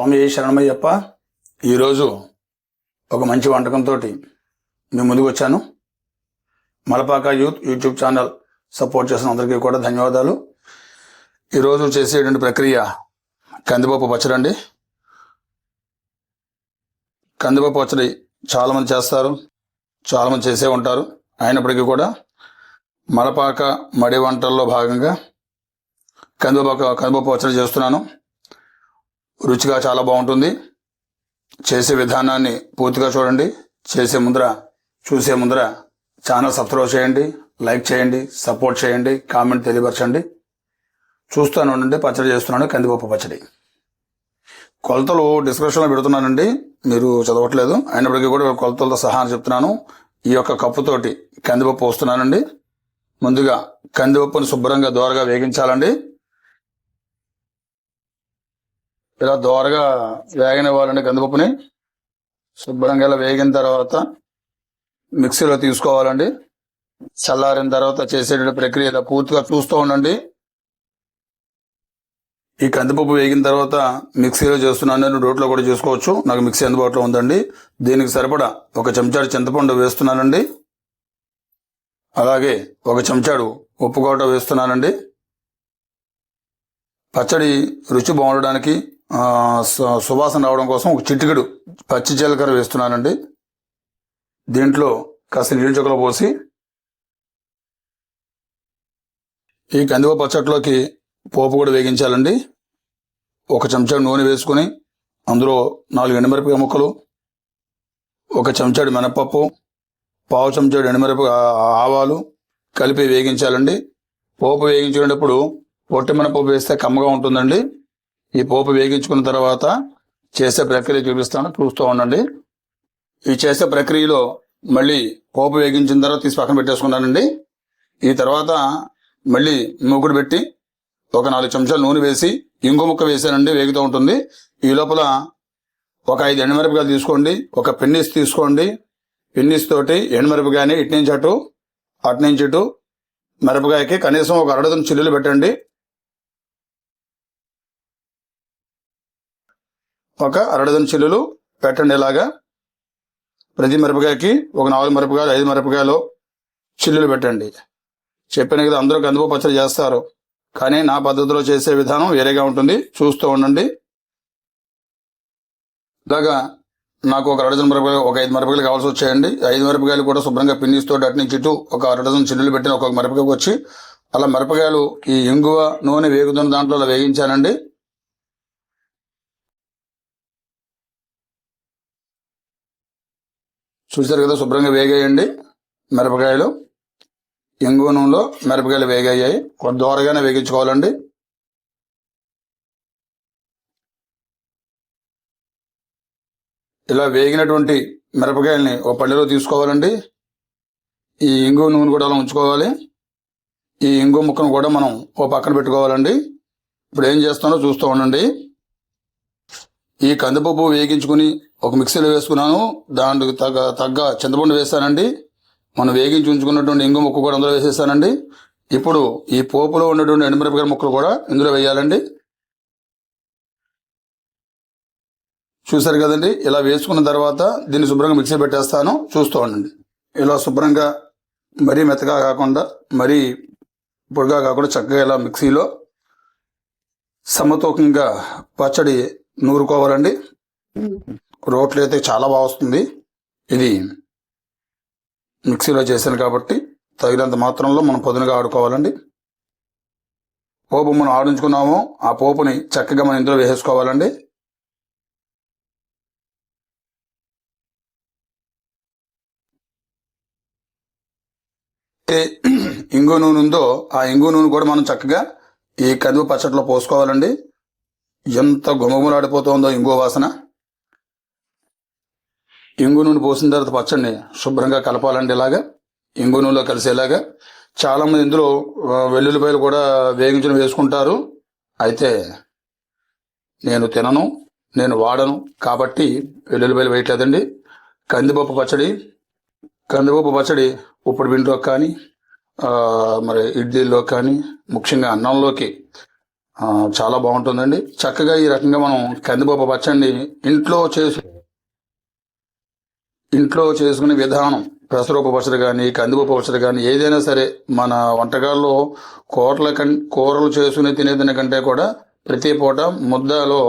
స్వామి శరణమయ్యప్ప ఈరోజు ఒక మంచి వంటకంతో మీ ముందుకు వచ్చాను. Malapaka youth YouTube channel support చేసిన అందరికీ కూడా ధన్యవాదాలు. ఈరోజు చేసేటువంటి ప్రక్రియ కందిపప్పు పచ్చడి అండి. కందిపప్పు పచ్చడి చాలామంది చేస్తారు చాలామంది చేసే ఉంటారు. అయినప్పటికీ కూడా మలపాక మడి వంటల్లో భాగంగా కందిపప్పు కందిపప్పు పచ్చడి చేస్తున్నాను. రుచిగా చాలా బాగుంటుంది. చేసే విధానాన్ని పూర్తిగా చూడండి. చేసే ముందర చూసే ముందర ఛానల్ సబ్స్క్రైబ్ చేయండి లైక్ చేయండి సపోర్ట్ చేయండి కామెంట్ తెలియపరచండి. చూస్తాను ఉండండి పచ్చడి చేస్తున్నాను కందిపప్పు పచ్చడి. కొలతలు డిస్క్రిప్షన్లో పెడుతున్నానండి. మీరు చదవట్లేదు. అయినప్పటికీ కూడా కొలతలతో సహా చెప్తున్నాను. ఈ యొక్క కప్పుతోటి కందిపప్పు వస్తున్నానండి ముందుగా కందిపప్పును శుభ్రంగా దోరగా వేగించాలండి. ఇలా దోరగా వేగనివ్వాలండి కందిపప్పుని శుభ్రంగా ఇలా వేగిన తర్వాత మిక్సీలో తీసుకోవాలండి. చల్లారిన తర్వాత చేసేటువంటి ప్రక్రియ ఇలా పూర్తిగా చూస్తూ ఉండండి. ఈ కందిపప్పు వేగిన తర్వాత మిక్సీలో చేస్తున్నాను. నేను రోట్లో కూడా చేసుకోవచ్చు. నాకు మిక్సీ అందుబాటులో ఉందండి. దీనికి సరిపడా ఒక చెంచాడు చింతపండు వేస్తున్నానండి. అలాగే ఒక చెంచాడు ఉప్పు కోట వేస్తున్నానండి. పచ్చడి రుచి బాగుండడానికి సువాసన రావడం కోసం ఒక చిటికెడు పచ్చి జీలకర్ర వేస్తున్నానండి. దీంట్లో కాస్త నీళ్ళు చుక్కలు పోసి ఈ కందిప పచ్చట్లోకి పోపు కూడా వేగించాలండి. ఒక చెంచాడు నూనె వేసుకుని అందులో నాలుగు ఎండుమిరపకాయ ముక్కలు ఒక చెంచాడు మినపప్పు పావు చెంచాడు ఎండుమిరపకాయ ఆవాలు కలిపి వేగించాలండి. పోపు వేగించేటప్పుడు పొట్టి మినపప్పు వేస్తే కమ్మగా ఉంటుందండి. ఈ పోపు వేగించుకున్న తర్వాత చేసే ప్రక్రియ చూపిస్తాను. చూస్తూ ఉండండి. ఈ చేసే ప్రక్రియలో మళ్ళీ పోపు వేగించిన తర్వాత తీసి పక్కన పెట్టేసుకున్నానండి. ఈ తర్వాత మళ్ళీ మూకుడు పెట్టి ఒక నాలుగు చెంచాలు నూనె వేసి ఇంగు ముక్క వేసానండి వేగుతూ ఉంటుంది. ఈ లోపల ఒక ఐదు ఎండుమిరపకాయలు తీసుకోండి ఒక పెన్నిస్ తీసుకోండి. పెన్నిస్ తోటి ఎండుమిరపకాయని ఇటు నుంచి అటు అటు నుంచి ఇటు మిరపకాయకి కనీసం ఒక అరడదం చిల్లులు పెట్టండి. ఒక అరడదం చిల్లులు పెట్టండి ఇలాగా ప్రతి మిరపకాయకి ఒక నాలుగు మిరపకాయలు ఐదు మిరపకాయలు చిల్లులు పెట్టండి. చెప్పాను కదా అందరూ కందిపప్పు పచ్చడి చేస్తారు. కానీ నా పద్ధతిలో చేసే విధానం వేరేగా ఉంటుంది. చూస్తూ ఉండండి. ఇలాగా నాకు ఒక అరడజన్ మిరపకాయలు ఒక ఐదు మిరపకాయలు కావాల్సి వచ్చాయండి. ఐదు మిరపకాయలు కూడా శుభ్రంగా పిండిస్తూ అటు నుంచి ఇటు ఒక అరడజన్ చిల్లులు పెట్టిన ఒక్కొక్క మిరపకాయకు వచ్చి అలా మిరపకాయలు ఈ ఇంగువ నూనె వేగుతున్న దాంట్లో వేయించానండి. చూశారు కదా శుభ్రంగా వేగేయండి. మిరపకాయలు ఎంగు నూనెలో మిరపకాయలు వేగయ్యాయి. కొంత దూరగానే వేగించుకోవాలండి. ఇలా వేగినటువంటి మిరపకాయల్ని ఒక పళ్ళెలో తీసుకోవాలండి. ఈ ఇంగు నూనె కూడా అలా ఉంచుకోవాలి. ఈ ఇంగు ముక్కను కూడా మనం ఓ పక్కన పెట్టుకోవాలండి. ఇప్పుడు ఏం చేస్తానో చూస్తూ ఉండండి. ఈ కందిపప్పు వేగించుకుని ఒక మిక్సీలో వేసుకున్నాను. దానికి తగ్గ తగ్గ చింతపండు వేస్తానండి. మనం వేగించి ఉంచుకున్నటువంటి ఇంగు ముక్క కూడా అందులో వేసేస్తానండి. ఇప్పుడు ఈ పోపులో ఉన్నటువంటి ఎండుమిరపకాయ ముక్కలు కూడా ఇందులో వేయాలండి. చూసారు కదండి? ఇలా వేసుకున్న తర్వాత దీన్ని శుభ్రంగా మిక్సీ పెట్టేస్తాను. చూస్తూ ఉండండి. ఇలా శుభ్రంగా మరీ మెత్తగా కాకుండా మరీ పొడిగా కాకుండా చక్కగా ఇలా మిక్సీలో సమతూకంగా పచ్చడి నూరుకోవాలండి. రోట్లో అయితే చాలా బాగా వస్తుంది. ఇది మిక్సీలో చేశాను కాబట్టి తగినంత మాత్రంలో మనం పొదునుగా ఆడుకోవాలండి. పోపు మనం ఆడించుకున్నాము. ఆ పోపుని చక్కగా మనం ఇందులో వేసేసుకోవాలండి. ఇంగు నూనె ఉందో ఆ ఇంగు నూనె కూడా మనం చక్కగా ఈ కదువు పచ్చట్లో పోసుకోవాలండి. ఎంత గుమగుమలాడిపోతుందో ఇంగో వాసన. ఇంగు నూనె పోసిన తర్వాత పచ్చడిని శుభ్రంగా కలపాలండి ఇలాగా ఇంగు నూనెలో కలిసేలాగా. చాలామంది ఇందులో వెల్లుల్లిపాయలు కూడా వేగించిన వేసుకుంటారు. అయితే నేను తినను నేను వాడను కాబట్టి వెల్లుల్లిపాయలు వేయట్లేదండి. కందిపప్పు పచ్చడి కందిపప్పు పచ్చడి ఉప్పుడు పిండిలో కానీ మరి ఇడ్లీలో కానీ ముఖ్యంగా అన్నంలోకి చాలా బాగుంటుందండి. చక్కగా ఈ రకంగా మనం కందిపప్పు పచ్చండి ఇంట్లో చేసు ఇంట్లో చేసుకునే విధానం పెసరపప్పు పచ్చడి కానీ కందిపప్పు పచ్చడి కానీ ఏదైనా సరే మన వంటకాల్లో కూరల కం కూరలు చేసుకుని తినేదాని కంటే కూడా ప్రతి పూట ముద్దలో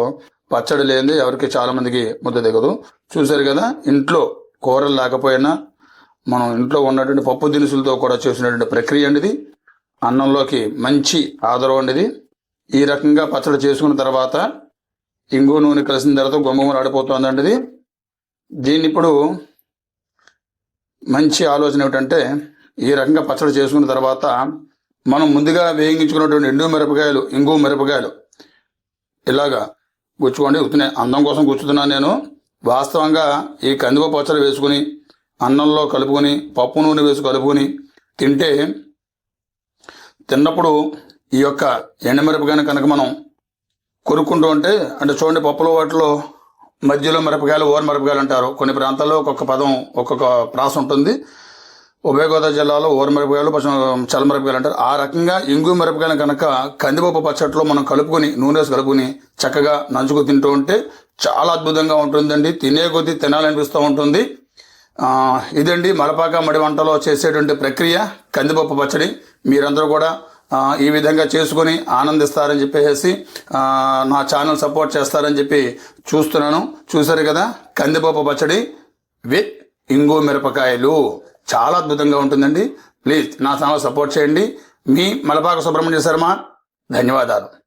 పచ్చడి లేనిది ఎవరికి చాలా మందికి ముద్ద దిగదు చూశారు కదా ఇంట్లో కూరలు లేకపోయినా మనం ఇంట్లో ఉన్నటువంటి పప్పు దినుసులతో కూడా చేసినటువంటి ప్రక్రియ అండి ఇది. అన్నంలోకి మంచి ఆదరం అండి ఇది. ఈ రకంగా పచ్చడి చేసుకున్న తర్వాత ఇంగు నూనె కలిసిన తర్వాత గొమ్మగుమలు ఆడిపోతుందండి ఇది దీన్ని ఇప్పుడు మంచి ఆలోచన ఏమిటంటే ఈ రకంగా పచ్చడి చేసుకున్న తర్వాత మనం ముందుగా వేయించుకున్నటువంటి ఎండు మిరపకాయలు ఇంగు మిరపకాయలు ఇలాగా గుచ్చుకోండి. గుర్తున్నాయి అందం కోసం గుచ్చుతున్నాను నేను. వాస్తవంగా ఈ కందిపప్పు పచ్చడి వేసుకుని అన్నంలో కలుపుకొని పప్పు నూనె వేసి కలుపుకొని తింటే తిన్నప్పుడు ఈ యొక్క ఎండమిరపకాయని కనుక మనం కొరుక్కుంటూ ఉంటే అంటే చూడండి పప్పులో వాటిలో మధ్యలో మిరపకాయలు ఓర మిరపకాయలు అంటారు. కొన్ని ప్రాంతాల్లో ఒక్కొక్క పదం ఒక్కొక్క ప్రాస ఉంటుంది. ఉభయ గోదావరి జిల్లాలో ఓర మిరపకాయలు పశ్చిమ చల్ల మిరపకాయలు అంటారు. ఆ రకంగా ఇంగు మిరపకాయలు కనుక కందిపప్పు పచ్చట్లో మనం కలుపుకొని నూనె కలుపుకొని చక్కగా నంచుకు తింటూ ఉంటే చాలా అద్భుతంగా ఉంటుందండి. తినే కొద్దీ తినాలనిపిస్తూ ఉంటుంది. ఇదండి మలపాక మడి వంటలో చేసేటువంటి ప్రక్రియ. కందిపప్పు పచ్చడి. మీరందరూ కూడా ఈ విధంగా చేసుకొని ఆనందిస్తారని చెప్పేసి నా ఛానల్ సపోర్ట్ చేస్తారని చెప్పి చూస్తున్నాను. చూసారు కదా? కందిపప్పు పచ్చడి విత్ ఇంగు మిరపకాయలు. చాలా అద్భుతంగా ఉంటుందండి. ప్లీజ్ నా ఛానల్ సపోర్ట్ చేయండి. మీ మలపాక సుబ్రహ్మణ్య శర్మ ధన్యవాదాలు.